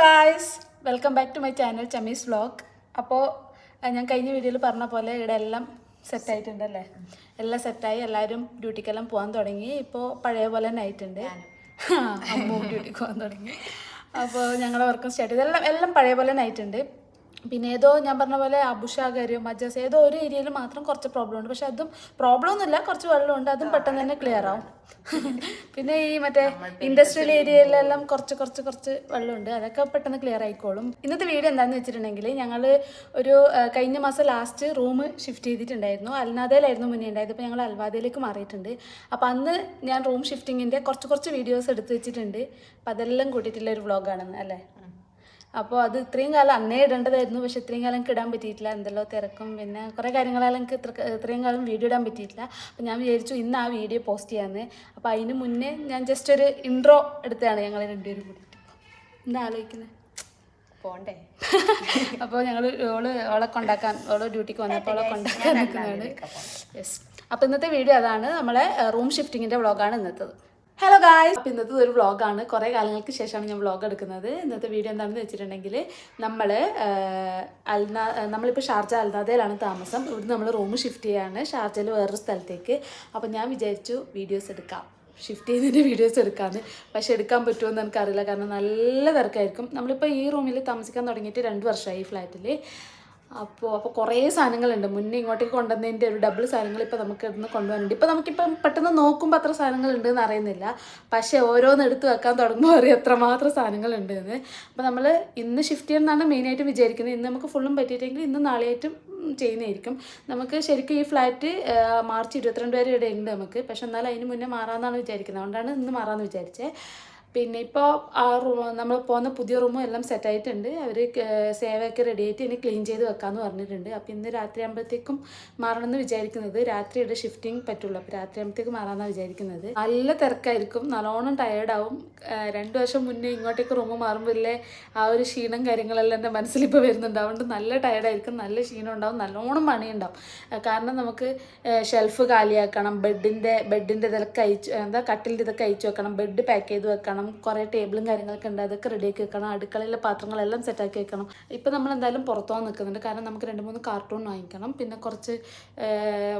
Guys welcome back to my channel Chamees vlog അപ്പോൾ ഞാൻ കഴിഞ്ഞ വീഡിയോയിൽ പറഞ്ഞ പോലെ ഇവിടെ എല്ലാം സെറ്റായിട്ടുണ്ടല്ലേ എല്ലാം സെറ്റായി എല്ലാവരും ഡ്യൂട്ടിക്കെല്ലാം പോകാൻ തുടങ്ങി. ഇപ്പോൾ പഴയ പോലെ തന്നെ ആയിട്ടുണ്ട്. അമ്മും ഡ്യൂട്ടിക്ക് പോകാൻ തുടങ്ങി. അപ്പോൾ ഞങ്ങളുടെ വർക്കും സ്റ്റാർട്ട് ചെയ്ത് എല്ലാം എല്ലാം പഴയ പോലെ തന്നെ ആയിട്ടുണ്ട്. പിന്നെ ഏതോ ഞാൻ പറഞ്ഞ പോലെ അബുഷാകാര്യം മജാസ് ഏതോ ഒരു ഏരിയയിൽ മാത്രം കുറച്ച് പ്രോബ്ലം ഉണ്ട്. പക്ഷെ അതും പ്രോബ്ലം ഒന്നുമില്ല കുറച്ച് വെള്ളമുണ്ട് അതും പെട്ടെന്ന് തന്നെ ക്ലിയർ ആവും. പിന്നെ ഈ മറ്റേ ഇൻഡസ്ട്രിയൽ ഏരിയയിലെല്ലാം കുറച്ച് കുറച്ച് കുറച്ച് വെള്ളമുണ്ട് അതൊക്കെ പെട്ടെന്ന് ക്ലിയർ ആയിക്കോളും. ഇന്നത്തെ വീഡിയോ എന്താണെന്ന് വെച്ചിട്ടുണ്ടെങ്കിൽ ഞങ്ങൾ ഒരു കഴിഞ്ഞ മാസം ലാസ്റ്റ് റൂം ഷിഫ്റ്റ് ചെയ്തിട്ടുണ്ടായിരുന്നു. അൽനാദയിലായിരുന്നു മുന്നേ ഉണ്ടായത് ഇപ്പോൾ ഞങ്ങൾ അൽവാദയിലേക്ക് മാറിയിട്ടുണ്ട്. അപ്പോൾ അന്ന് ഞാൻ റൂം ഷിഫ്റ്റിങ്ങിന്റെ കുറച്ച് കുറച്ച് വീഡിയോസ് എടുത്ത് വെച്ചിട്ടുണ്ട്. അപ്പോൾ അതെല്ലാം കൂട്ടിയിട്ടുള്ള ഒരു വ്ളോഗാണെന്ന് അല്ലേ? അപ്പോൾ അത് ഇത്രയും കാലം അന്നേ ഇടേണ്ടതായിരുന്നു. പക്ഷെ ഇത്രയും കാലം എനിക്ക് ഇടാൻ പറ്റിയിട്ടില്ല. എന്തല്ലോ തിരക്കും. പിന്നെ കുറേ കാര്യങ്ങളാലും എനിക്ക് ഇത്ര ഇത്രയും കാലം വീഡിയോ ഇടാൻ പറ്റിയിട്ടില്ല. അപ്പോൾ ഞാൻ വിചാരിച്ചു ഇന്ന് ആ വീഡിയോ പോസ്റ്റ് ചെയ്യാമെന്ന് അപ്പോൾ അതിന് മുന്നേ ഞാൻ ജസ്റ്റ് ഒരു ഇൻട്രോ എടുത്തതാണ് ഞങ്ങൾ രണ്ടുപേരും കൂടിയിട്ട് എന്താ ആലോചിക്കുന്നത് പോണ്ടേ. അപ്പോൾ ഞങ്ങൾ ഓൾ ഓളെ കൊണ്ടാക്കാൻ ഓളെ ഡ്യൂട്ടിക്ക് വന്നപ്പോൾ ഓളെ കൊണ്ടാക്കാൻ നിൽക്കുന്നതാണ്. യെസ് അപ്പോൾ ഇന്നത്തെ വീഡിയോ അതാണ് നമ്മളെ റൂം ഷിഫ്റ്റിങ്ങിന്റെ വ്ളോഗാണ് ഇന്നത്തത്. ഹലോ ഗായ്സ് അപ്പോൾ ഇന്നത്തെ ഒരു വ്ളോഗാണ് കുറേ കാലങ്ങൾക്ക് ശേഷമാണ് ഞാൻ വ്ളോഗ് എടുക്കുന്നത്. ഇന്നത്തെ വീഡിയോ എന്താണെന്ന് വെച്ചിട്ടുണ്ടെങ്കിൽ നമ്മൾ അൽനാ നമ്മളിപ്പോൾ ഷാർജ അൽനാദയിലാണ് താമസം. ഇവിടുന്ന് നമ്മൾ റൂം ഷിഫ്റ്റ് ചെയ്യാണ്. ഷാർജയിൽ വേറൊരു സ്ഥലത്തേക്ക്. അപ്പോൾ ഞാൻ വിചാരിച്ചു വീഡിയോസ് എടുക്കാം. ഷിഫ്റ്റ് ചെയ്തിന്റെ വീഡിയോസ് എടുക്കാമെന്ന് പക്ഷേ എടുക്കാൻ പറ്റുമോ എന്ന് എനിക്കറിയില്ല. കാരണം നല്ല തിരക്കായിരിക്കും. നമ്മളിപ്പോൾ ഈ റൂമിൽ താമസിക്കാൻ തുടങ്ങിയിട്ട് രണ്ട് വർഷമായി ഈ ഫ്ലാറ്റിൽ അപ്പോൾ അപ്പോൾ കുറേ സാധനങ്ങളുണ്ട്. മുന്നേ ഇങ്ങോട്ടേക്ക് കൊണ്ടുവന്നതിന്റെ ഒരു ഡബിൾ സാധനങ്ങൾ ഇപ്പോൾ നമുക്ക് ഇവിടുന്ന് കൊണ്ടുപോകാനുണ്ട് ഇപ്പോൾ നമുക്കിപ്പം പെട്ടെന്ന് നോക്കുമ്പോൾ അത്ര സാധനങ്ങളുണ്ട് എന്ന് അറിയുന്നില്ല. പക്ഷേ ഓരോന്ന് എടുത്ത് വെക്കാൻ തുടങ്ങുമ്പോൾ അറിയാം എത്രമാത്രം സാധനങ്ങളുണ്ട് എന്ന്. അപ്പോൾ നമ്മൾ ഇന്ന് ഷിഫ്റ്റ് ചെയ്യുന്നതാണ് മെയിനായിട്ട് വിചാരിക്കുന്നത്. ഇന്ന് നമുക്ക് ഫുള്ളും പറ്റിയിട്ടെങ്കിൽ ഇന്ന് നാളെയായിട്ടും ചെയ്യുന്നതായിരിക്കും. നമുക്ക് ശരിക്കും ഈ ഫ്ലാറ്റ് മാർച്ച് ഇരുപത്തിരണ്ട് വരെ ഇവിടെ ഉണ്ട് നമുക്ക്. പക്ഷെ എന്നാലും അതിന് മുന്നേ മാറാമെന്നാണ് വിചാരിക്കുന്നത്. അതുകൊണ്ടാണ് ഇന്ന് മാറാമെന്ന് വിചാരിച്ചത് പിന്നെ ഇപ്പോൾ ആ റൂം നമ്മൾ പോകുന്ന പുതിയ റൂമും എല്ലാം സെറ്റായിട്ടുണ്ട് അവർ സേവയൊക്കെ റെഡി ആയിട്ട് ഇനി ക്ലീൻ ചെയ്ത് വെക്കാമെന്ന് പറഞ്ഞിട്ടുണ്ട്. അപ്പോൾ ഇന്ന് രാത്രി ആകുമ്പോഴത്തേക്കും മാറണമെന്ന് വിചാരിക്കുന്നത് രാത്രിയുടെ ഷിഫ്റ്റിംഗ് പറ്റുള്ളൂ. അപ്പോൾ രാത്രി ആകുമ്പോഴത്തേക്ക് മാറാമെന്നാണ് വിചാരിക്കുന്നത്. നല്ല തിരക്കായിരിക്കും. നല്ലോണം ടയേർഡാവും രണ്ട് വർഷം മുന്നേ ഇങ്ങോട്ടേക്ക് റൂം മാറുമ്പോൾ ഇല്ലേ ആ ഒരു ക്ഷീണം കാര്യങ്ങളെല്ലാം എന്റെ മനസ്സിലിപ്പോൾ വരുന്നുണ്ട്. അതുകൊണ്ട് നല്ല ടയേർഡായിരിക്കും നല്ല ക്ഷീണം ഉണ്ടാവും. നല്ലോണം പണിയുണ്ടാവും. കാരണം നമുക്ക് ഷെൽഫ് കാലിയാക്കണം. ബെഡിന്റെ ബെഡിന്റെ ഇതൊക്കെ അയച്ചു എന്താ കട്ടിലിന്റെ ഇതൊക്കെ അയച്ചു വെക്കണം. ബെഡ് പാക്ക് ചെയ്ത് വെക്കണം. കുറേ ടേബിളും കാര്യങ്ങളൊക്കെ ഉണ്ട് അതൊക്കെ റെഡിയാക്കി വെക്കണം അടുക്കളയിലെ പാത്രങ്ങളെല്ലാം സെറ്റാക്കി വെക്കണം. ഇപ്പം നമ്മൾ എന്തായാലും പുറത്തു പോകാൻ നിൽക്കുന്നുണ്ട്. കാരണം നമുക്ക് രണ്ട് മൂന്ന് കാർട്ടൂൺ വാങ്ങിക്കണം. പിന്നെ കുറച്ച്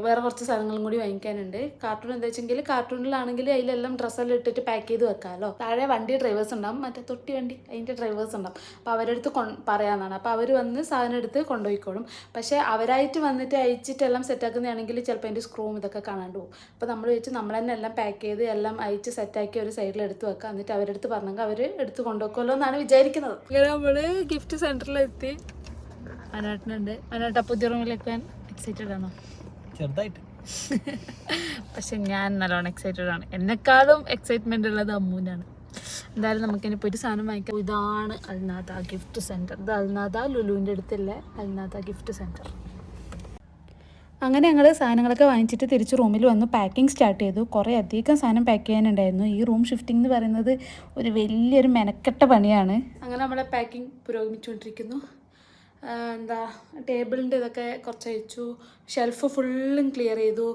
വേറെ കുറച്ച് സാധനങ്ങളും കൂടി വാങ്ങിക്കാനുണ്ട്. കാർട്ടൂൺ എന്താ വെച്ചെങ്കിൽ കാർട്ടൂണിലാണെങ്കിൽ അതിലെല്ലാം ഡ്രസ്സെല്ലാം ഇട്ടിട്ട് പാക്ക് ചെയ്ത് വെക്കാമല്ലോ. താഴെ വണ്ടി ഡ്രൈവേഴ്സ് ഉണ്ടാവും. മറ്റേ തൊട്ടി വണ്ടി അതിന്റെ ഡ്രൈവേഴ്സ് ഉണ്ടാവും. അപ്പോൾ അവരെടുത്ത് കൊ പറയാമെന്നാണ് അപ്പോൾ അവർ വന്ന് സാധനം എടുത്ത് കൊണ്ടുപോയിക്കോളും. പക്ഷേ അവരായിട്ട് വന്നിട്ട് അയച്ചിട്ടെല്ലാം സെറ്റാക്കുന്നതാണെങ്കിൽ ചിലപ്പോൾ അതിന്റെ സ്ക്രൂവും ഇതൊക്കെ കാണാണ്ട് പോകും. അപ്പോൾ നമ്മൾ വെച്ച് നമ്മൾ തന്നെ എല്ലാം പാക്ക് ചെയ്ത് എല്ലാം അയച്ച് സെറ്റാക്കി ഒരു സൈഡിൽ എടുത്ത് വെക്കുക എന്നിട്ട് അവരെടുത്ത് പറഞ്ഞെങ്കിൽ അവർ എടുത്ത് കൊണ്ടുപോക്കുമല്ലോ എന്നാണ് വിചാരിക്കുന്നത്. ഇങ്ങനെ നമ്മൾ ഗിഫ്റ്റ് സെന്ററിലെത്തി അനാട്ടിനുണ്ട്. അനാട്ട പുതിയ റൂമിലേക്ക് പോകാൻ എക്സൈറ്റഡ് ആണോ? ചെറുതായിട്ട്. പക്ഷെ ഞാൻ നല്ലോണം എക്സൈറ്റഡ് ആണ്. എന്നെക്കാളും എക്സൈറ്റ്മെന്റ് ഉള്ളത് അമ്മൂനാണ് എന്തായാലും നമുക്ക് നമുക്കിനി ഒരു സാധനം വാങ്ങിക്കാം. ഇതാണ് അൽനാഥ ഗിഫ്റ്റ് സെന്റർ ഇത് അൽനാഥ ലുലുവിന്റെ അടുത്തുള്ള അൽനാഥ ഗിഫ്റ്റ് സെന്റർ അങ്ങനെ ഞങ്ങൾ സാധനങ്ങളൊക്കെ വാങ്ങിച്ചിട്ട് തിരിച്ച് റൂമിൽ വന്ന്. പാക്കിംഗ് സ്റ്റാർട്ട് ചെയ്തു. കുറേ അധികം സാധനം പാക്ക് ചെയ്യാനുണ്ടായിരുന്നു. ഈ റൂം ഷിഫ്റ്റിംഗ് എന്ന് പറയുന്നത് ഒരു വലിയൊരു മെനക്കെട്ട പണിയാണ്. അങ്ങനെ നമ്മളെ പാക്കിംഗ് പുരോഗമിച്ചുകൊണ്ടിരിക്കുന്നു. എന്താ ടേബിളിന്റെ ഇതൊക്കെ കുറച്ച് അയച്ചു ഷെൽഫ് ഫുള്ളും ക്ലിയർ ചെയ്തു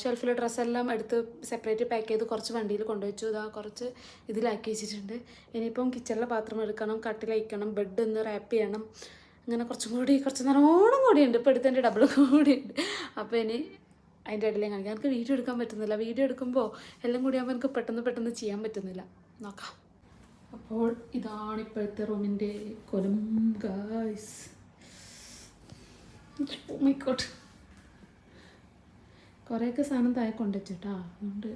ഷെൽഫിലെ ഡ്രസ്സെല്ലാം എടുത്ത് സെപ്പറേറ്റ് പാക്ക് ചെയ്ത് കുറച്ച് വണ്ടിയിൽ കൊണ്ടുവച്ചു. ഇതാ കുറച്ച് ഇതിലാക്കി വെച്ചിട്ടുണ്ട്. ഇനിയിപ്പം കിച്ചണിലെ പാത്രം എടുക്കണം കട്ടിലയക്കണം ബെഡ് ഒന്ന് റാപ്പ് ചെയ്യണം. അങ്ങനെ കുറച്ചും കൂടി കുറച്ച് നല്ലോണം കൂടിയുണ്ട്. ഇപ്പോൾ എടുത്തതിന്റെ ഡബിൾ കൂടിയുണ്ട്. അപ്പോൾ ഇനി അതിന്റെ ഇടയിൽ കാണിക്കാം. എനിക്ക് വീഡിയോ എടുക്കാൻ പറ്റുന്നില്ല. വീഡിയോ എടുക്കുമ്പോൾ എല്ലാം കൂടി ആകുമ്പോൾ എനിക്ക് പെട്ടെന്ന് പെട്ടെന്ന് ചെയ്യാൻ പറ്റുന്നില്ല. നോക്കാം. അപ്പോൾ ഇതാണ് ഇപ്പോഴത്തെ റൂമിന്റെ കൊലം. ഗായ്സ് കുറേയൊക്കെ സാധനം താഴെ കൊണ്ടുവച്ചിട്ടാ. അതുകൊണ്ട്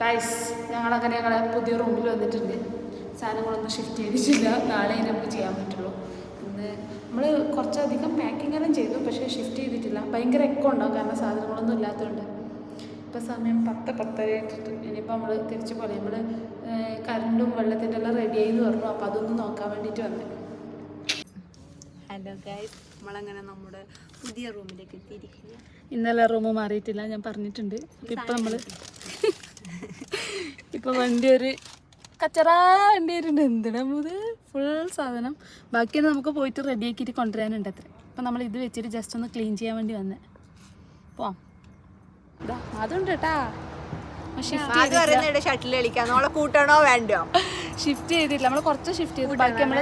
ടൈസ് ഞങ്ങളങ്ങനെ ഞങ്ങളെ പുതിയ റൂമിൽ വന്നിട്ടുണ്ട്. സാധനങ്ങളൊന്നും ഷിഫ്റ്റ് ചെയ്തിട്ടില്ല. നാളെ നമുക്ക് ചെയ്യാൻ പറ്റുള്ളൂ. നമ്മൾ കുറച്ചധികം പാക്കിംഗ് എല്ലാം ചെയ്തു പക്ഷേ ഷിഫ്റ്റ് ചെയ്തിട്ടില്ല. ഭയങ്കര എക്കോ ഉണ്ടാവും കാരണം സാധനങ്ങളൊന്നും ഇല്ലാത്തതുകൊണ്ട് ഇപ്പോൾ സമയം പത്ത് പത്തര ആയിട്ടിട്ട് ഇനിയിപ്പോൾ നമ്മൾ തിരിച്ചു പോലെ നമ്മൾ കറണ്ടും വെള്ളത്തിന്റെ എല്ലാം റെഡി ആയി പറഞ്ഞു. അപ്പോൾ അതൊന്ന് നോക്കാൻ വേണ്ടിയിട്ട് വന്നു. ഹലോ ഗൈസ് നമ്മളങ്ങനെ നമ്മുടെ പുതിയ റൂമിലേക്ക് എത്തിയിരിക്കുക ഇന്നലെ റൂം മാറിയിട്ടില്ല ഞാൻ പറഞ്ഞിട്ടുണ്ട്. ഇപ്പം നമ്മൾ ഇപ്പോൾ വണ്ടി ഒരു കച്ചറ എന്റെ വരുന്നുണ്ട് എന്തിനാ ഇത്? ഫുൾ സാധനം. ബാക്കി നമുക്ക് പോയിട്ട് റെഡിയാക്കിയിട്ട് കൊണ്ടുവരാനുണ്ട് അത്ര. അപ്പം നമ്മൾ ഇത് വെച്ചിട്ട് ജസ്റ്റ് ഒന്ന് ക്ലീൻ ചെയ്യാൻ വേണ്ടി വന്നേ. പോവാം. ഇതാ അതുണ്ട് കേട്ടാ ഷട്ടിൽ കളിക്കാൻ നമ്മളെ കൂട്ടണോ വേണ്ടോ ഷിഫ്റ്റ് ചെയ്തിട്ടില്ല. നമ്മൾ കുറച്ച് ഷിഫ്റ്റ് ചെയ്തു. ബാക്കി നമ്മൾ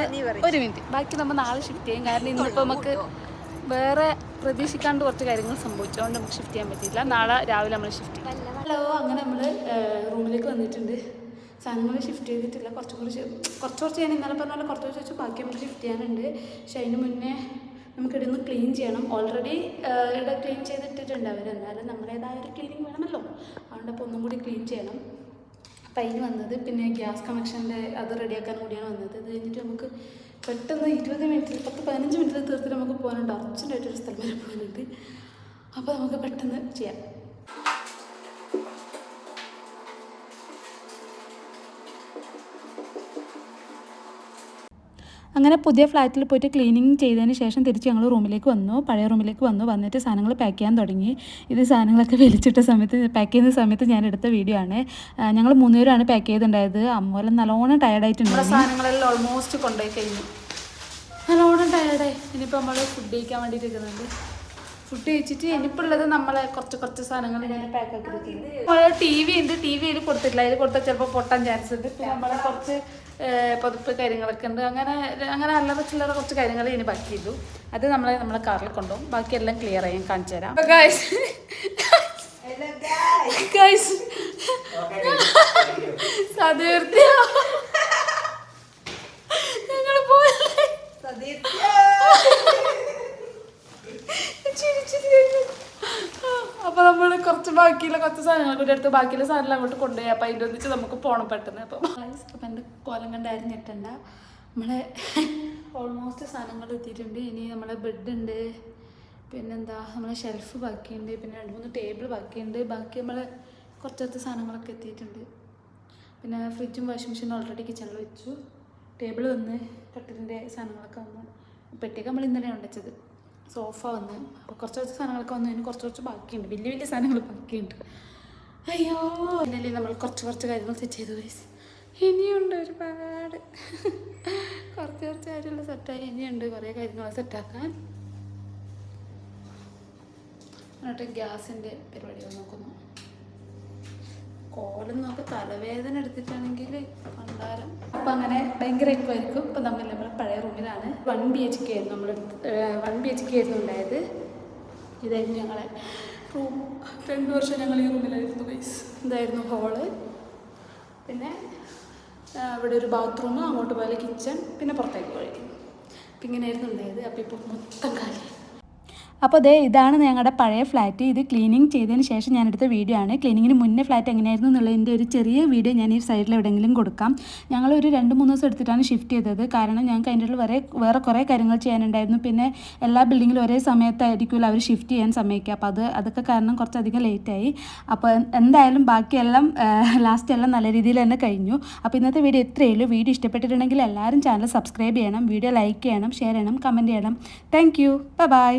ഒരു മിനിറ്റ് ബാക്കി നമ്മൾ നാളെ ഷിഫ്റ്റ് ചെയ്യും. കാരണം ഇന്നിപ്പോൾ നമുക്ക് വേറെ പ്രതീക്ഷിക്കാണ്ട് കുറച്ച് കാര്യങ്ങൾ സംഭവിച്ചുകൊണ്ട് നമുക്ക് ഷിഫ്റ്റ് ചെയ്യാൻ പറ്റിയില്ല. നാളെ രാവിലെ നമ്മൾ ഷിഫ്റ്റ് ചെയ്യും. ഹലോ അങ്ങനെ നമ്മൾ റൂമിലേക്ക് വന്നിട്ടുണ്ട്. സാധനങ്ങൾ ഷിഫ്റ്റ് ചെയ്തിട്ടില്ല. കുറച്ചും കൂടി കുറച്ച് കുറച്ച് ഞാൻ ഇന്നലെ പറഞ്ഞ പോലെ കുറച്ച് കുറച്ച് വെച്ച് ബാക്കി നമുക്ക് ഷിഫ്റ്റ് ചെയ്യാനുണ്ട്. പക്ഷേ അതിന് മുന്നേ നമുക്കിടുന്ന് ക്ലീൻ ചെയ്യണം. ഓൾറെഡി ഇവിടെ ക്ലീൻ ചെയ്തിട്ടിട്ടുണ്ട് അവർ എന്നാലും നമ്മുടേതായ ഒരു ക്ലീനിങ് വേണമല്ലോ. അതുകൊണ്ട് അപ്പോൾ ഒന്നും കൂടി ക്ലീൻ ചെയ്യണം. അപ്പം അതിന് വന്നത് പിന്നെ ഗ്യാസ് കണക്ഷന്റെ അത് റെഡിയാക്കാൻ കൂടിയാണ് വന്നത്. അത് കഴിഞ്ഞിട്ട് നമുക്ക് പെട്ടെന്ന് ഇരുപത് മിനിറ്റിൽ പത്ത് പതിനഞ്ച് മിനിറ്റിൽ തീർത്തിട്ട് നമുക്ക് പോകാനുണ്ട്. അർജന്റായിട്ടൊരു സ്ഥലം വരെ പോകാനുണ്ട്. അപ്പോൾ നമുക്ക് പെട്ടെന്ന് ചെയ്യാം. അങ്ങനെ പുതിയ ഫ്ലാറ്റിൽ പോയിട്ട് ക്ലീനിങ് ചെയ്തതിന് ശേഷം തിരിച്ച് ഞങ്ങൾ റൂമിലേക്ക് വന്നു. പഴയ റൂമിലേക്ക് വന്നു. വന്നിട്ട് സാധനങ്ങൾ പാക്ക് ചെയ്യാൻ തുടങ്ങി. ഇത് സാധനങ്ങളൊക്കെ വലിച്ചിട്ട സമയത്ത് പാക്ക് ചെയ്യുന്ന സമയത്ത് ഞാൻ എടുത്ത വീഡിയോ ആണ്. ഞങ്ങൾ മൂന്നുപേരാണ് പാക്ക് ചെയ്തിട്ടുണ്ടായത്. അമ്മോലം നല്ലോണം ടയർഡായിട്ടുണ്ട് സാധനങ്ങളെല്ലാം ഓൾമോസ്റ്റ് കൊണ്ടുപോയി കഴിഞ്ഞു. നല്ലോണം ടയർഡായി ഇനിയിപ്പോൾ നമ്മൾ ഫുഡ് കഴിക്കാൻ വേണ്ടിയിട്ട് ഇരിക്കുന്നുണ്ട്. ഫുഡ് കഴിച്ചിട്ട് ഇനിയിപ്പോൾ ഉള്ളത് നമ്മളെ കുറച്ച് കുറച്ച് സാധനങ്ങൾ ഇങ്ങനെ പാക്ക് ആക്കി നമ്മളെ ടി വി ഉണ്ട്. ടി വിയിൽ കൊടുത്തിട്ടില്ല. അതിൽ കൊടുത്താൽ ചിലപ്പോൾ പൊട്ടാൻ ചാൻസ് ഉണ്ട്. പിന്നെ നമ്മളെ കുറച്ച് പതിപ്പ് കാര്യങ്ങളൊക്കെ ഉണ്ട്. അങ്ങനെ അങ്ങനെ അല്ലാതെ ചില്ലറ കുറച്ച് കാര്യങ്ങൾ ഇനി ബാക്കി ചെയ്തു അത് നമ്മളെ നമ്മളെ കാറിൽ കൊണ്ടുപോകും. ബാക്കിയെല്ലാം ക്ലിയർ ആയി. കാണിച്ചു തരാം. ഗൈസ് ഗൈസ് ഞങ്ങൾ പോയല്ലേ ചിരി, ചിരി വരുന്നു. അപ്പൊ നമ്മൾ കുറച്ച് ബാക്കിയുള്ള കുറച്ച് സാധനങ്ങൾ കൂടി എടുത്ത് ബാക്കിയുള്ള സാധനങ്ങൾ അങ്ങോട്ട് കൊണ്ടുപോയി. അപ്പൊ അതിന്റെ ഒന്നിച്ച് നമുക്ക് പോകണം പെട്ടെന്ന്. അപ്പം അപ്പം എന്റെ കോലം ഞെട്ടണ്ട നമ്മളെ ഓൾമോസ്റ്റ് സാധനങ്ങൾ എത്തിയിട്ടുണ്ട്. ഇനി നമ്മളെ ബെഡ് ഉണ്ട്. പിന്നെന്താ നമ്മളെ ഷെൽഫ് ബാക്കിയുണ്ട്. പിന്നെ രണ്ട് മൂന്ന് ടേബിൾ ബാക്കിയുണ്ട്. ബാക്കി നമ്മളെ കുറച്ചടുത്ത് സാധനങ്ങളൊക്കെ എത്തിയിട്ടുണ്ട്. പിന്നെ ഫ്രിഡ്ജും വാഷിംഗ് മെഷീനും ഓൾറെഡി കിച്ചണിൽ വെച്ചു. ടേബിൾ വന്ന് കട്ടിലിന്റെ സാധനങ്ങളൊക്കെ വന്നു. പെട്ടിയൊക്കെ നമ്മൾ ഇന്നലെയാണ് വെച്ചത് സോഫ വന്ന്. അപ്പോൾ കുറച്ച് കുറച്ച് സാധനങ്ങളൊക്കെ വന്നു അതിന് കുറച്ച് കുറച്ച് ബാക്കിയുണ്ട്. വലിയ വലിയ സാധനങ്ങൾ ബാക്കിയുണ്ട്. അയ്യോ. ഇല്ലല്ലേ നമ്മൾ കുറച്ച് കുറച്ച് കാര്യങ്ങൾ സെറ്റ് ചെയ്തു ഗൈസ് ഇനിയുണ്ട് ഒരുപാട്. കുറച്ച് കുറച്ച് കാര്യങ്ങൾ സെറ്റായി ഇനിയുണ്ട് കുറേ കാര്യങ്ങൾ സെറ്റാക്കാൻ എന്നിട്ട് ഗ്യാസിന്റെ പരിപാടികൾ നോക്കുന്നു. കോലം നോക്ക് തലവേദന എടുത്തിട്ടാണെങ്കിൽ പണ്ടാരം. അപ്പം അങ്ങനെ ഭയങ്കര എക്കുമായിരിക്കും ഇപ്പം നമ്മൾ നമ്മൾ പഴയ റൂമിലാണ് വൺ ബി എച്ച് കെ ആയിരുന്നു നമ്മൾ വൺ ബി എച്ച് കെ ആയിരുന്നു ഉണ്ടായത്. ഇതായിരുന്നു ഞങ്ങളെ റൂം രണ്ട് വർഷം ഞങ്ങൾ ഈ റൂമിലായിരുന്നു ഗൈസ് ഇതായിരുന്നു ഹോൾ പിന്നെ ഇവിടെ ഒരു ബാത്റൂം അങ്ങോട്ട് പോയാൽ കിച്ചൺ പിന്നെ പുറത്തേക്ക് വഴി അപ്പം ഇങ്ങനെയായിരുന്നു ഉണ്ടായത്. അപ്പോൾ ഇപ്പോൾ മൊത്തം കാലി അപ്പോൾ ദേ ഇതാണ് ഞങ്ങളുടെ പഴയ ഫ്ലാറ്റ് ഇത് ക്ലീനിങ് ചെയ്തതിന് ശേഷം ഞാൻ എടുത്ത വീഡിയോ ആണ്. ക്ലീനിങ്ങിന് മുന്നേ ഫ്ലാറ്റ് എങ്ങനെയായിരുന്നു എന്നുള്ളതിന്റെ ഒരു ചെറിയ വീഡിയോ ഞാൻ ഈ സൈഡിൽ എവിടെയെങ്കിലും കൊടുക്കാം. ഞങ്ങൾ ഒരു രണ്ട് മൂന്ന് ദിവസം എടുത്തിട്ടാണ് ഷിഫ്റ്റ് ചെയ്തത്. കാരണം ഞങ്ങൾക്ക് അതിന്റെ ഉള്ളിൽ വരെ വേറെ കുറേ കാര്യങ്ങൾ ചെയ്യാനുണ്ടായിരുന്നു. പിന്നെ എല്ലാ ബിൽഡിങ്ങിലും ഒരേ സമയത്തായിരിക്കുമല്ലോ അവർ ഷിഫ്റ്റ് ചെയ്യാൻ സമയക്കുക അപ്പോൾ അത് അതൊക്കെ കാരണം കുറച്ചധികം ലേറ്റായി അപ്പോൾ എന്തായാലും ബാക്കിയെല്ലാം ലാസ്റ്റ് എല്ലാം നല്ല രീതിയിൽ തന്നെ കഴിഞ്ഞു. അപ്പോൾ ഇന്നത്തെ വീഡിയോ ഇത്രയേ ഉള്ളൂ. വീഡിയോ ഇഷ്ടപ്പെട്ടിട്ടുണ്ടെങ്കിൽ എല്ലാവരും ചാനൽ സബ്സ്ക്രൈബ് ചെയ്യണം. വീഡിയോ ലൈക്ക് ചെയ്യണം ഷെയർ ചെയ്യണം കമന്റ് ചെയ്യണം. Thank you bye